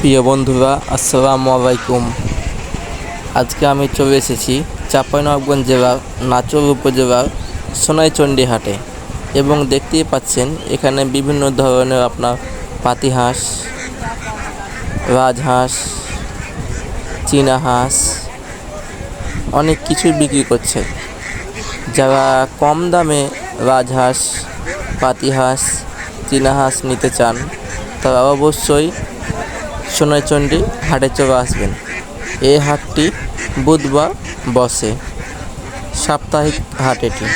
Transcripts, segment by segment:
প্রিয় বন্ধুরা, আসসালামু আলাইকুম। আজকে আমি চলে এসেছি চাঁপাইনবাবগঞ্জ জেলার নাচর উপজেলার সোনাইচন্ডী হাটে এবং দেখতেই পাচ্ছেন এখানে বিভিন্ন ধরনের আপনার পাতিহাঁস, রাজহাঁস চীনা হাঁস অনেক কিছু বিক্রি করছে। যারা কম দামে রাজহাঁস, পাতিহাঁস চীনা হাঁস নিতে চান, তারা অবশ্যই সোনাইচন্ডী হাটে চলে আসবেন। এই হাটটি বুধবার বসে। সাপ্তাহিক হাট এটি।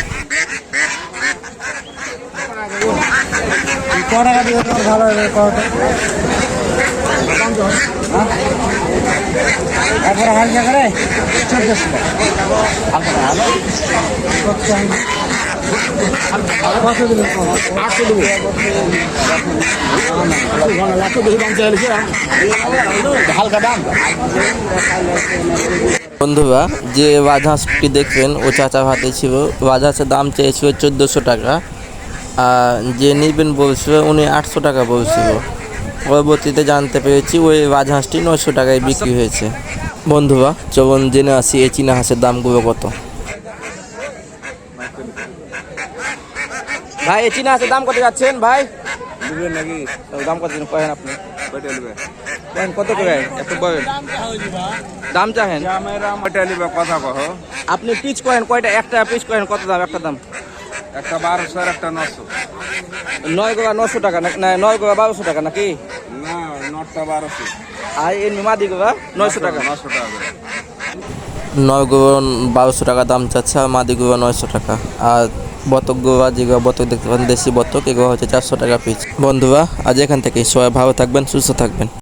হালকা করে চোদ্দশো বন্ধুরা, যে রাজহাঁসটি দেখবেন, ও চাচা হাতে ছিল। রাজহাঁসের দাম চেয়েছিল চোদ্দোশো টাকা। আর যে নিবেন বলছিল, উনি আটশো টাকা বলছিল। পরবর্তীতে জানতে পেরেছি, ওই রাজহাঁসটি নশো টাকায় বিক্রি হয়েছে। বন্ধুরা, চলুন জেনে আসি এই চীনা হাঁসের দামগুলো কত। ভাই এই চীনা হাঁসের দাম কত যাচ্ছেন ভাই? নেবেন নাকি? দাম কত দিন কয়েন আপনি? কয়েন কত করে? এত বলেন। দাম চাহেন। কথা কহ। আপনি পিচ কয়েন কয়টা? একটা পিচ কয়েন কত দাম? একটা দাম? একটা বারোশো আর একটা নশো। নয় গোয়া নশো টাকা না নয় গোয়া বারোশো টাকা নাকি? না নটা বারোশো। আর এই মাদি গোয়া নয়শো টাকা। নশো টাকা। নয় গোয়া বারোশো টাকা দাম চাচ্ছে আর মাদি গোয়া নয়শো টাকা। আর বতক গোয়া যেগুলো বতক দেখতে পাচ্ছেন, দেশি বতক, এগুলো হচ্ছে চারশো টাকা পিস বন্ধুরা, আজ এখান থেকে সবাই ভালো থাকবেন, সুস্থ থাকবেন।